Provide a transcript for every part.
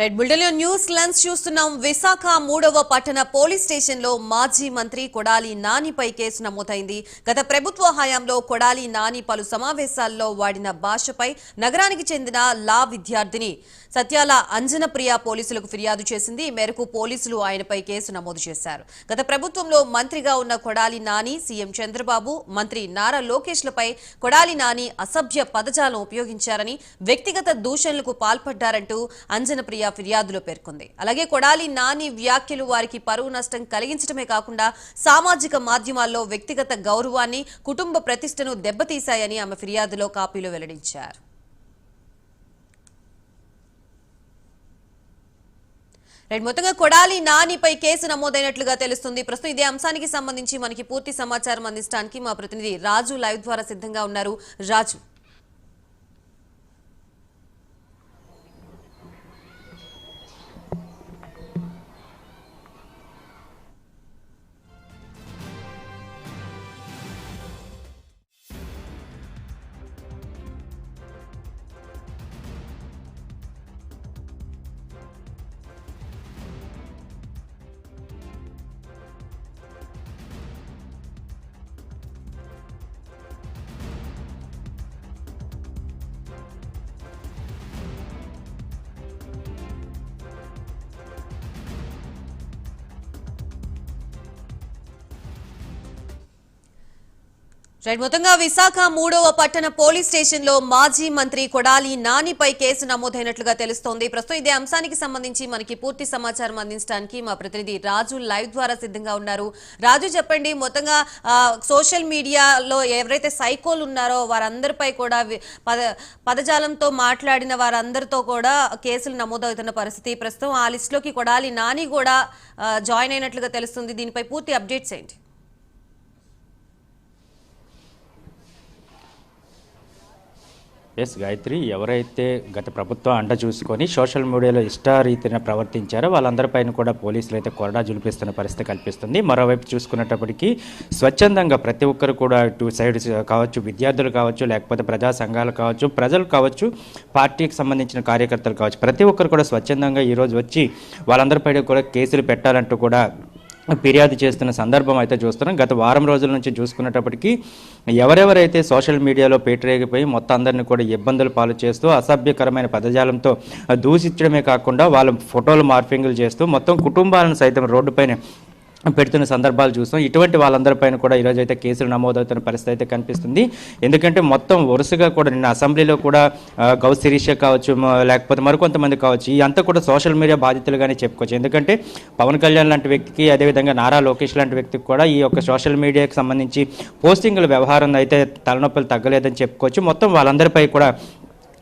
Red bulletin news lens చూస్తున్నాం. విశాఖ మూడవ పట్టణ పోలీస్ స్టేషన్లో మాజీ మంత్రి కొడాలి నానిపై కేసు నమోదైంది. గత ప్రభుత్వ హయాంలో కొడాలి నాని పలు సమావేశాల్లో వాడిన భాషపై నగరానికి చెందిన లా విద్యార్థిని సత్యాల అంజనప్రియ పోలీసులకు ఫిర్యాదు చేసింది. ఈ మేరకు పోలీసులు ఆయనపై కేసు నమోదు చేశారు. గత ప్రభుత్వంలో మంత్రిగా ఉన్న కొడాలి నాని సీఎం చంద్రబాబు మంత్రి నారా లోకేష్లపై కొడాలి నాని అసభ్య పదజాలం ఉపయోగించారని వ్యక్తిగత దూషణలకు పాల్పడ్డారంటూ అంజనప్రియ ఫిర్యాదులో పేర్కొంది. అలాగే కొడాలి నాని వ్యాఖ్యలు వారికి పరువు నష్టం కలిగించడమే కాకుండా సామాజిక మాధ్యమాల్లో వ్యక్తిగత గౌరవాన్ని కుటుంబ ప్రతిష్టను దెబ్బతీశాయని ఆమె ఫిర్యాదులో కాపీలో వెల్లడించారు. రైట్ మొత్తంగా కొడాలి నానిపై కేసు నమోదైనట్లుగా తెలుస్తుంది. ప్రస్తుతం ఇదే అంశానికి సంబంధించి మనకి పూర్తి సమాచారం అందించడానికి మా ప్రతినిధి రాజు లైవ్ ద్వారా సిద్ధంగా ఉన్నారు. రాజు. రైట్ మొత్తంగా విశాఖ మూడవ పట్టణ పోలీస్ స్టేషన్లో మాజీ మంత్రి కొడాలి నానిపై కేసు నమోదైనట్లుగా తెలుస్తోంది. ప్రస్తుతం ఇదే అంశానికి సంబంధించి మనకి పూర్తి సమాచారం అందించడానికి మా ప్రతినిధి రాజు లైవ్ ద్వారా సిద్ధంగా ఉన్నారు. రాజు చెప్పండి మొత్తంగా సోషల్ మీడియాలో ఎవరైతే సైకోలు ఉన్నారో వారందరిపై కూడా పద పదజాలంతో మాట్లాడిన వారందరితో కూడా కేసులు నమోదవుతున్న పరిస్థితి. ప్రస్తుతం ఆ లిస్టులోకి కొడాలి నాని కూడా జాయిన్ అయినట్లుగా తెలుస్తుంది. దీనిపై పూర్తి అప్డేట్స్ ఏంటి? ఎస్ గాయత్రి ఎవరైతే గత ప్రభుత్వం అండ చూసుకొని సోషల్ మీడియాలో ఇష్టారీతిన ప్రవర్తించారో వాళ్ళందరిపైన కూడా పోలీసులు అయితే కొరడా జులిపిస్తున్న పరిస్థితి కల్పిస్తుంది. మరోవైపు చూసుకున్నప్పటికీ స్వచ్ఛందంగా ప్రతి ఒక్కరు కూడా టూ సైడ్స్ కావచ్చు విద్యార్థులు కావచ్చు లేకపోతే ప్రజా సంఘాలు కావచ్చు ప్రజలు కావచ్చు పార్టీకి సంబంధించిన కార్యకర్తలు కావచ్చు ప్రతి ఒక్కరు కూడా స్వచ్ఛందంగా ఈరోజు వచ్చి వాళ్ళందరిపై కూడా కేసులు పెట్టాలంటూ కూడా ఫిర్యాదు చేస్తున్న సందర్భం అయితే చూస్తున్నాం. గత వారం రోజుల నుంచి చూసుకున్నప్పటికీ ఎవరెవరైతే సోషల్ మీడియాలో పేటరేగిపోయి మొత్తం అందరిని కూడా ఇబ్బందులు పాలు చేస్తూ అసభ్యకరమైన పదజాలంతో దూషించడమే కాకుండా వాళ్ళ ఫోటోలు మార్ఫింగులు చేస్తూ మొత్తం కుటుంబాలను సైతం రోడ్డుపైన పెడుతున్న సందర్భాలు చూస్తాం. ఇటువంటి వాళ్ళందరిపైన కూడా ఈరోజు అయితే కేసులు నమోదవుతున్న పరిస్థితి అయితే కనిపిస్తుంది. ఎందుకంటే మొత్తం వరుసగా కూడా నిన్న అసెంబ్లీలో కూడా గౌ శిరీష కావచ్చు లేకపోతే మరికొంతమంది కావచ్చు ఈ అంతా కూడా సోషల్ మీడియా బాధితులుగానే చెప్పుకోవచ్చు. ఎందుకంటే పవన్ కళ్యాణ్ లాంటి వ్యక్తికి అదేవిధంగా నారా లోకేష్ లాంటి వ్యక్తికి కూడా ఈ యొక్క సోషల్ మీడియాకి సంబంధించి పోస్టింగ్ల వ్యవహారం అయితే తలనొప్పులు తగ్గలేదని చెప్పుకోవచ్చు. మొత్తం వాళ్ళందరిపై కూడా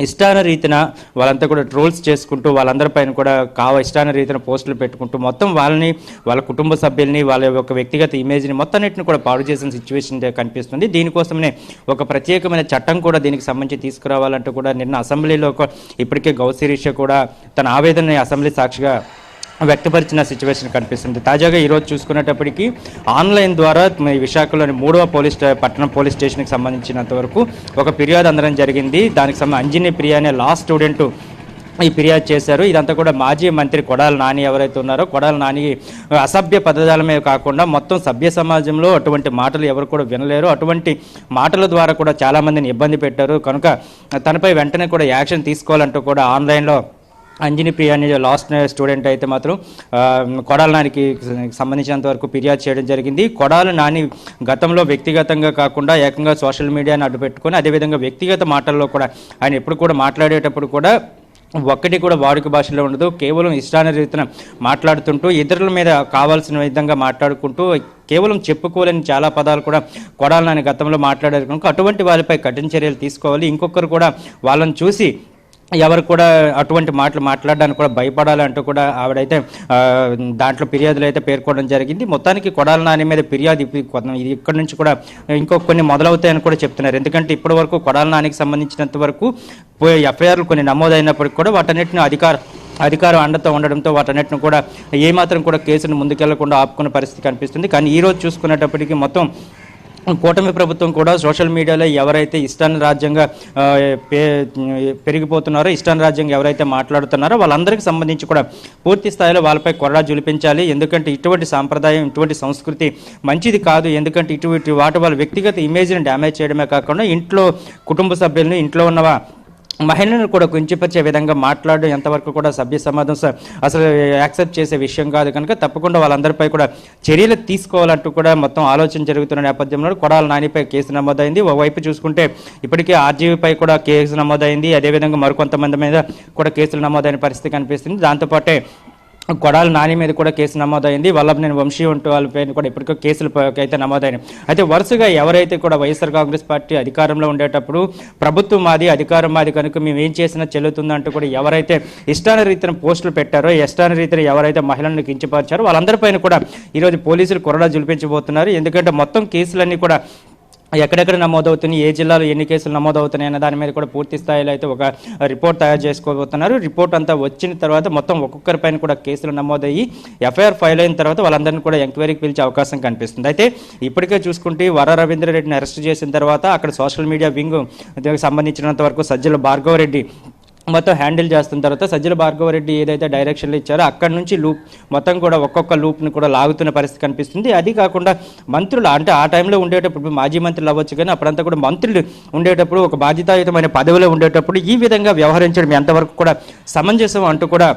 ఇష్టాన రీతిన వాళ్ళంతా కూడా ట్రోల్స్ చేసుకుంటూ వాళ్ళందరిపైన కూడా కావ ఇష్టాన రీతిన పోస్టులు పెట్టుకుంటూ మొత్తం వాళ్ళని వాళ్ళ కుటుంబ సభ్యుల్ని వాళ్ళ యొక్క వ్యక్తిగత ఇమేజ్ని మొత్తాన్నిటిని కూడా పాడు చేసిన సిచ్యువేషన్ కనిపిస్తుంది. దీనికోసమే ఒక ప్రత్యేకమైన చట్టం కూడా దీనికి సంబంధించి తీసుకురావాలంటూ కూడా నిన్న అసెంబ్లీలో ఒక- ఇప్పటికే గౌశిరీష కూడా తన ఆవేదనని అసెంబ్లీ సాక్షిగా వ్యక్తపరిచిన సిచ్యువేషన్ కనిపిస్తుంది. తాజాగా ఈరోజు చూసుకునేటప్పటికీ ఆన్లైన్ ద్వారా విశాఖలోని మూడవ పోలీస్ స్టే- పట్టణ పోలీస్ స్టేషన్కి సంబంధించినంత వరకు ఒక ఫిర్యాదు అందడం జరిగింది. దానికి సంబంధించి అంజనీ ప్రియా అనే లా స్టూడెంట్ ఈ ఫిర్యాదు చేశారు. ఇదంతా కూడా మాజీ మంత్రి కొడాల నాని ఎవరైతే ఉన్నారో కొడాల నాని అసభ్య పదజాలమే కాకుండా మొత్తం సభ్య సమాజంలో అటువంటి మాటలు ఎవరు కూడా వినలేరు. అటువంటి మాటల ద్వారా కూడా చాలామందిని ఇబ్బంది పెట్టారు. కనుక తనపై వెంటనే కూడా యాక్షన్ తీసుకోవాలంటూ కూడా ఆన్లైన్లో అంజని ప్రియ అనే లాస్ట్ స్టూడెంట్ అయితే మాత్రం కొడాల నానికి సంబంధించినంత వరకు ఫిర్యాదు చేయడం జరిగింది. కొడాల నాని గతంలో వ్యక్తిగతంగా కాకుండా ఏకంగా సోషల్ మీడియాని అడ్డు పెట్టుకొని అదేవిధంగా వ్యక్తిగత మాటల్లో కూడా ఆయన ఎప్పుడు కూడా మాట్లాడేటప్పుడు కూడా ఒక్కటి కూడా వాడుక భాషలో ఉండదు. కేవలం ఇష్టానురీతిన మాట్లాడుతుంటూ ఇతరుల మీద కావాల్సిన విధంగా మాట్లాడుకుంటూ కేవలం చెప్పుకోలేని చాలా పదాలు కూడా కొడాలని గతంలో మాట్లాడారు కనుక అటువంటి వాళ్ళపై కఠిన చర్యలు తీసుకోవాలి. ఇంకొకరు కూడా వాళ్ళని చూసి ఎవరు కూడా అటువంటి మాటలు మాట్లాడడానికి కూడా భయపడాలంటూ కూడా ఆవిడైతే దాంట్లో ఫిర్యాదులు అయితే పేర్కొనడం జరిగింది. మొత్తానికి కొడాల నాని మీద ఫిర్యాదు ఇది ఇక్కడ నుంచి కూడా ఇంకో కొన్ని మొదలవుతాయని కూడా చెప్తున్నారు. ఎందుకంటే ఇప్పటి వరకు కొడాల నానికి సంబంధించినంత వరకు ఎఫ్ఐఆర్లు కొన్ని నమోదైనప్పటికీ కూడా వాటన్నిటిని అధికార అధికారం అండతో ఉండడంతో వాటన్నిటిని కూడా ఏమాత్రం కూడా కేసును ముందుకెళ్ళకుండా ఆపుకున్న పరిస్థితి కనిపిస్తుంది. కానీ ఈరోజు చూసుకునేటప్పటికీ మొత్తం కూటమి ప్రభుత్వం కూడా సోషల్ మీడియాలో ఎవరైతే ఇష్టాన్ రాజ్యంగా పెరిగిపోతున్నారో ఇష్టాన్ రాజ్యంగా ఎవరైతే మాట్లాడుతున్నారో వాళ్ళందరికీ సంబంధించి కూడా పూర్తి స్థాయిలో వాళ్ళపై కొరడా జులిపించాలి ఎందుకంటే ఇటువంటి సాంప్రదాయం ఇటువంటి సంస్కృతి మంచిది కాదు. ఎందుకంటే ఇటువంటి వాటి వాళ్ళ వ్యక్తిగత ఇమేజ్ని డ్యామేజ్ చేయడమే కాకుండా ఇంట్లో కుటుంబ సభ్యులను ఇంట్లో ఉన్న మహిళలను కూడా గుంజిపరిచే విధంగా మాట్లాడడం ఎంతవరకు కూడా సభ్య సమాజం అసలు యాక్సెప్ట్ చేసే విషయం కాదు కనుక తప్పకుండా వాళ్ళందరిపై కూడా చర్యలు తీసుకోవాలంటూ కూడా మొత్తం ఆలోచన జరుగుతున్న నేపథ్యంలో కొడాల నానిపై కేసు నమోదైంది. ఓవైపు చూసుకుంటే ఇప్పటికే ఆర్జీవీపై కూడా కేసు నమోదైంది. అదేవిధంగా మరికొంతమంది మీద కూడా కేసులు నమోదైన పరిస్థితి కనిపిస్తుంది. దాంతోపాటే కొడాల నాని మీద కూడా కేసు నమోదైంది. వల్లభనేని వంశీ వంటి వాళ్ళ పైన కూడా ఇప్పటికో కేసులు అయితే నమోదైనాయి. అయితే వరుసగా ఎవరైతే కూడా వైఎస్ఆర్ కాంగ్రెస్ పార్టీ అధికారంలో ఉండేటప్పుడు ప్రభుత్వం మాది అధికారం మాది కనుక మేము ఏం చేసినా చెల్లుతుందంటూ కూడా ఎవరైతే ఇష్టాన రీతిన పోస్టులు పెట్టారో ఇష్టాన రీతిన ఎవరైతే మహిళలను కించపరిచారో వాళ్ళందరిపైన కూడా ఈరోజు పోలీసులు కొరడా జులిపించబోతున్నారు. ఎందుకంటే మొత్తం కేసులన్నీ కూడా ఎక్కడెక్కడ నమోదవుతున్నాయి ఏ జిల్లాలో ఎన్ని కేసులు నమోదవుతున్నాయి అన్న దాని మీద కూడా పూర్తి స్థాయిలో అయితే ఒక రిపోర్ట్ తయారు చేసుకోబోతున్నారు. రిపోర్ట్ అంతా వచ్చిన తర్వాత మొత్తం ఒక్కొక్కరిపైన కూడా కేసులు నమోదయ్యి ఎఫ్ఐఆర్ ఫైల్ అయిన తర్వాత వాళ్ళందరినీ కూడా ఎంక్వైరీకి పిలిచే అవకాశం కనిపిస్తుంది. అయితే ఇప్పటికే చూసుకుంటే వర రవీంద్రరెడ్డిని అరెస్ట్ చేసిన తర్వాత అక్కడ సోషల్ మీడియా వింగ్ సంబంధించినంత వరకు సజ్జల భార్గవరెడ్డి మొత్తం హ్యాండిల్ చేస్తున్న తర్వాత సజ్జల భార్గవరెడ్డి ఏదైతే డైరెక్షన్లు ఇచ్చారో అక్కడ నుంచి లూప్ మొత్తం కూడా ఒక్కొక్క లూప్ని కూడా లాగుతున్న పరిస్థితి కనిపిస్తుంది. అది కాకుండా మంత్రులు అంటే ఆ టైంలో ఉండేటప్పుడు మాజీ మంత్రులు అవ్వచ్చు కానీ అప్పుడంతా కూడా మంత్రులు ఉండేటప్పుడు ఒక బాధ్యతాయుతమైన పదవిలో ఉండేటప్పుడు ఈ విధంగా వ్యవహరించడం ఎంతవరకు కూడా సమంజసం అంటూ కూడా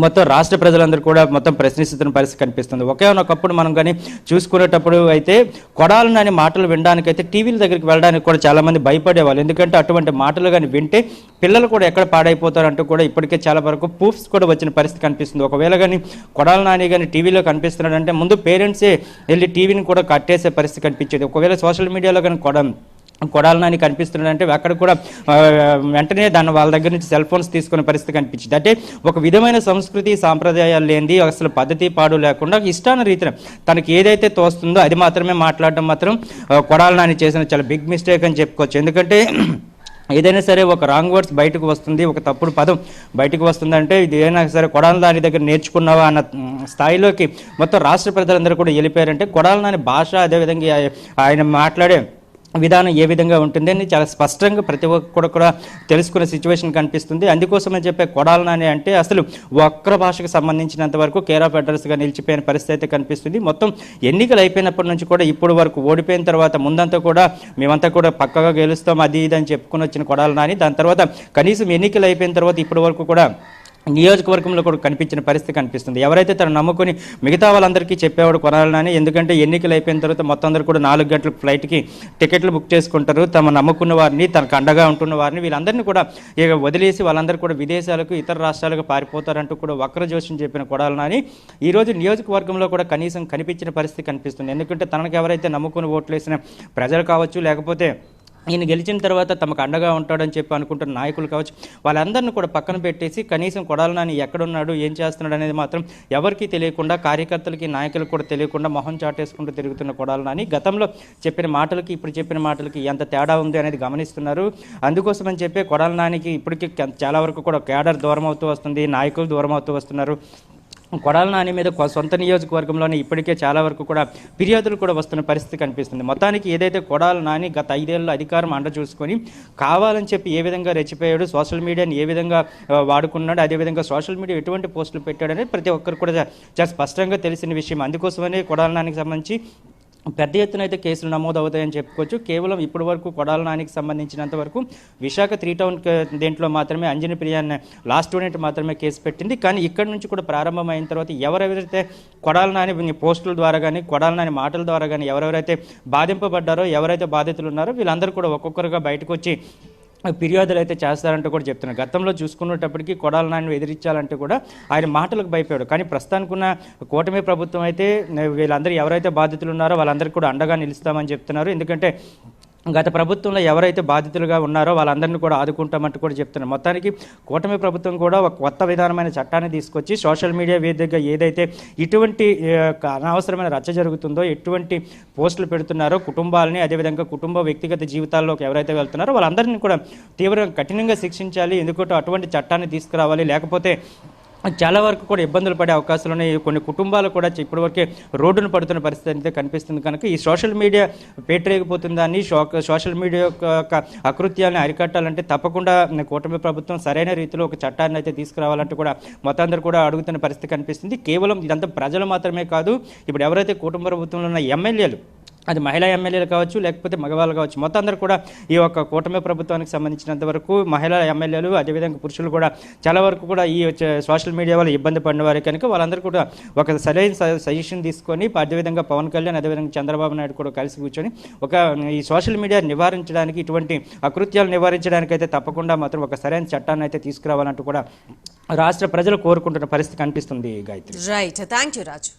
మొత్తం రాష్ట్ర ప్రజలందరూ కూడా మొత్తం ప్రశ్నిస్తున్న పరిస్థితి కనిపిస్తుంది. ఒకే ఒకప్పుడు మనం కానీ చూసుకునేటప్పుడు అయితే కొడాలని అనే మాటలు వినడానికి అయితే టీవీల దగ్గరికి వెళ్ళడానికి కూడా చాలామంది భయపడేవాళ్ళు. ఎందుకంటే అటువంటి మాటలు కానీ వింటే పిల్లలు కూడా ఎక్కడ పాడైపోతారంటూ కూడా ఇప్పటికే చాలా వరకు ప్రూఫ్స్ కూడా వచ్చిన పరిస్థితి కనిపిస్తుంది. ఒకవేళ కానీ కొడాల నాని కానీ టీవీలో కనిపిస్తున్నాడంటే ముందు పేరెంట్సే వెళ్ళి టీవీని కూడా కట్టేసే పరిస్థితి కనిపించేది. ఒకవేళ సోషల్ మీడియాలో కానీ కొడ కొడాల నాని కనిపిస్తున్నాడంటే అక్కడ కూడా వెంటనే దాన్ని వాళ్ళ దగ్గర నుంచి సెల్ ఫోన్స్ తీసుకునే పరిస్థితి కనిపించింది. అంటే ఒక విధమైన సంస్కృతి సాంప్రదాయాలు లేనిది అసలు పద్ధతి పాడు లేకుండా ఇష్టాన రీతిన తనకి ఏదైతే తోస్తుందో అది మాత్రమే మాట్లాడడం మాత్రం కొడాలనాని కొడాల నాని చేసిన చాలా బిగ్ మిస్టేక్ అని చెప్పుకోవచ్చు. ఎందుకంటే ఏదైనా సరే ఒక రాంగ్ వర్డ్స్ బయటకు వస్తుంది ఒక తప్పుడు పదం బయటకు వస్తుందంటే ఇది ఏదైనా సరే కొడాల దాని దగ్గర నేర్చుకున్నావా అన్న స్థాయిలోకి మొత్తం రాష్ట్ర ప్రజలందరూ కూడా వెళ్ళిపోయారంటే కొడాల నాని భాష అదేవిధంగా ఆయన మాట్లాడే విధానం ఏ విధంగా ఉంటుంది అని చాలా స్పష్టంగా ప్రతి ఒక్కరు కూడా తెలుసుకునే సిచ్యువేషన్ కనిపిస్తుంది. అందుకోసమని చెప్పే కొడాల నాని అంటే అసలు వక్ర భాషకు సంబంధించినంత వరకు కేర్ ఆఫ్ అడ్రస్గా నిలిచిపోయిన పరిస్థితి అయితే కనిపిస్తుంది. మొత్తం ఎన్నికలు అయిపోయినప్పటి నుంచి కూడా ఇప్పుడు వరకు ఓడిపోయిన తర్వాత ముందంతా కూడా మేమంతా కూడా పక్కగా గెలుస్తాం అది ఇది అని చెప్పుకుని వచ్చిన కొడాల నాని దాని తర్వాత కనీసం ఎన్నికలు అయిపోయిన తర్వాత ఇప్పటి వరకు కూడా నియోజకవర్గంలో కూడా కనిపించిన పరిస్థితి కనిపిస్తుంది. ఎవరైతే తను నమ్ముకుని మిగతా వాళ్ళందరికీ చెప్పేవాడు కొనాలని ఎందుకంటే ఎన్నికలు అయిపోయిన తర్వాత మొత్తం అందరూ కూడా నాలుగు గంటల ఫ్లైట్కి టికెట్లు బుక్ చేసుకుంటారు. తమ నమ్ముకున్న వారిని తనకు అండగా ఉంటున్న వారిని వీళ్ళందరినీ కూడా ఇక వదిలేసి వాళ్ళందరూ కూడా విదేశాలకు ఇతర రాష్ట్రాలకు పారిపోతారంటూ కూడా వక్ర జోషం చెప్పిన కొడాలని ఈరోజు నియోజకవర్గంలో కూడా కనీసం కనిపించిన పరిస్థితి కనిపిస్తుంది. ఎందుకంటే తనకు ఎవరైతే నమ్ముకుని ఓట్లు వేసిన ప్రజలు కావచ్చు లేకపోతే ఈయన గెలిచిన తర్వాత తమకు అండగా ఉంటాడని చెప్పి అనుకుంటున్న నాయకులు కావచ్చు వాళ్ళందరినీ కూడా పక్కన పెట్టేసి కనీసం కొడాలనాని ఎక్కడున్నాడు ఏం చేస్తున్నాడు అనేది మాత్రం ఎవరికీ తెలియకుండా కార్యకర్తలకి నాయకులకు కూడా తెలియకుండా మొహం చాటేసుకుంటూ తిరుగుతున్న కొడాలనాని గతంలో చెప్పిన మాటలకి ఇప్పుడు చెప్పిన మాటలకి ఎంత తేడా ఉంది అనేది గమనిస్తున్నారు. అందుకోసమని చెప్పి కొడాలి నానికి ఇప్పటికీ చాలా వరకు కూడా కేడర్ దూరం అవుతూ వస్తుంది నాయకులు దూరం అవుతూ వస్తున్నారు. కొడాల నాని మీద సొంత నియోజకవర్గంలోనే ఇప్పటికే చాలా వరకు కూడా ఫిర్యాదులు కూడా వస్తున్న పరిస్థితి కనిపిస్తుంది. మొత్తానికి ఏదైతే కొడాల నాని గత ఐదేళ్ళు అధికారం అండ చూసుకొని కావాలని చెప్పి ఏ విధంగా రెచ్చిపోయాడు సోషల్ మీడియాని ఏ విధంగా వాడుకున్నాడు అదేవిధంగా సోషల్ మీడియా ఎటువంటి పోస్టులు పెట్టాడు అనేది ప్రతి ఒక్కరు కూడా చాలా స్పష్టంగా తెలిసిన విషయం. అందుకోసమనే కొడాల నానికి సంబంధించి పెద్ద ఎత్తున అయితే కేసులు నమోదు అవుతాయని చెప్పుకోవచ్చు. కేవలం ఇప్పటి వరకు కొడాల నానికి సంబంధించినంత వరకు విశాఖ త్రీ టౌన్ దేంట్లో మాత్రమే అంజని ప్రియ అనే లాస్ట్ స్టూడెంట్ మాత్రమే కేసు పెట్టింది. కానీ ఇక్కడ నుంచి కూడా ప్రారంభమైన తర్వాత ఎవరెవరైతే కొడాల నాని పోస్టుల ద్వారా కానీ కొడాల నాని మాటల ద్వారా కానీ ఎవరెవరైతే బాధింపబడ్డారో ఎవరైతే బాధితులు ఉన్నారో వీళ్ళందరూ కూడా ఒక్కొక్కరుగా బయటకు వచ్చి ఫిర్యాదులు అయితే చేస్తారంటూ కూడా చెప్తున్నారు. గతంలో చూసుకున్నప్పటికీ కొడాల నాని ఎదిరించాలంటే కూడా ఆయన మాటలకు భయపడాడు. కానీ ప్రస్తుతానికున్న కూటమి ప్రభుత్వం అయితే వీళ్ళందరూ ఎవరైతే బాధితులు ఉన్నారో వాళ్ళందరికీ కూడా అండగా నిలుస్తామని చెప్తున్నారు. ఎందుకంటే గత ప్రభుత్వంలో ఎవరైతే బాధితులుగా ఉన్నారో వాళ్ళందరినీ కూడా ఆదుకుంటామంటూ కూడా చెప్తున్నారు. మొత్తానికి కూటమి ప్రభుత్వం కూడా ఒక కొత్త విధానమైన చట్టాన్ని తీసుకొచ్చి సోషల్ మీడియా వేదికగా ఏదైతే ఇటువంటి అనవసరమైన రచ్చ జరుగుతుందో ఎటువంటి పోస్టులు పెడుతున్నారో కుటుంబాలని అదేవిధంగా కుటుంబ వ్యక్తిగత జీవితాల్లోకి ఎవరైతే వెళ్తున్నారో వాళ్ళందరినీ కూడా తీవ్రంగా కఠినంగా శిక్షించాలి. ఎందుకంటే అటువంటి చట్టాన్ని తీసుకురావాలి. లేకపోతే చాలా వరకు కూడా ఇబ్బందులు పడే అవకాశాలు ఉన్నాయి. కొన్ని కుటుంబాలు కూడా ఇప్పటివరకే రోడ్డును పడుతున్న పరిస్థితి అయితే కనిపిస్తుంది కనుక ఈ సోషల్ మీడియా పేటరేగిపోతుందని సోషల్ మీడియా యొక్క అకృత్యాలను అరికట్టాలంటే తప్పకుండా కూటమి ప్రభుత్వం సరైన రీతిలో ఒక చట్టాన్ని అయితే తీసుకురావాలంటే కూడా మొత్తం అందరూ కూడా అడుగుతున్న పరిస్థితి కనిపిస్తుంది. కేవలం ఇదంతా ప్రజలు మాత్రమే కాదు ఇప్పుడు ఎవరైతే కూటమి ప్రభుత్వంలో ఉన్న ఎమ్మెల్యేలు అది మహిళా ఎమ్మెల్యేలు కావచ్చు లేకపోతే మగవాళ్ళు కావచ్చు మొత్తం అందరూ కూడా ఈ యొక్క కూటమి ప్రభుత్వానికి సంబంధించినంత వరకు మహిళా ఎమ్మెల్యేలు అదేవిధంగా పురుషులు కూడా చాలా వరకు కూడా ఈ సోషల్ మీడియా వల్ల ఇబ్బంది పడిన వారు కనుక వాళ్ళందరూ కూడా ఒక సరైన సజెషన్ తీసుకొని అదేవిధంగా పవన్ కళ్యాణ్ అదేవిధంగా చంద్రబాబు నాయుడు కూడా కలిసి కూర్చొని ఒక ఈ సోషల్ మీడియా నివారించడానికి ఇటువంటి అకృత్యాలు నివారించడానికి అయితే తప్పకుండా మాత్రం ఒక సరైన చట్టాన్ని అయితే తీసుకురావాలంటూ కూడా రాష్ట్ర ప్రజలు కోరుకుంటున్న పరిస్థితి కనిపిస్తుంది Gayatri. Right thank you Raju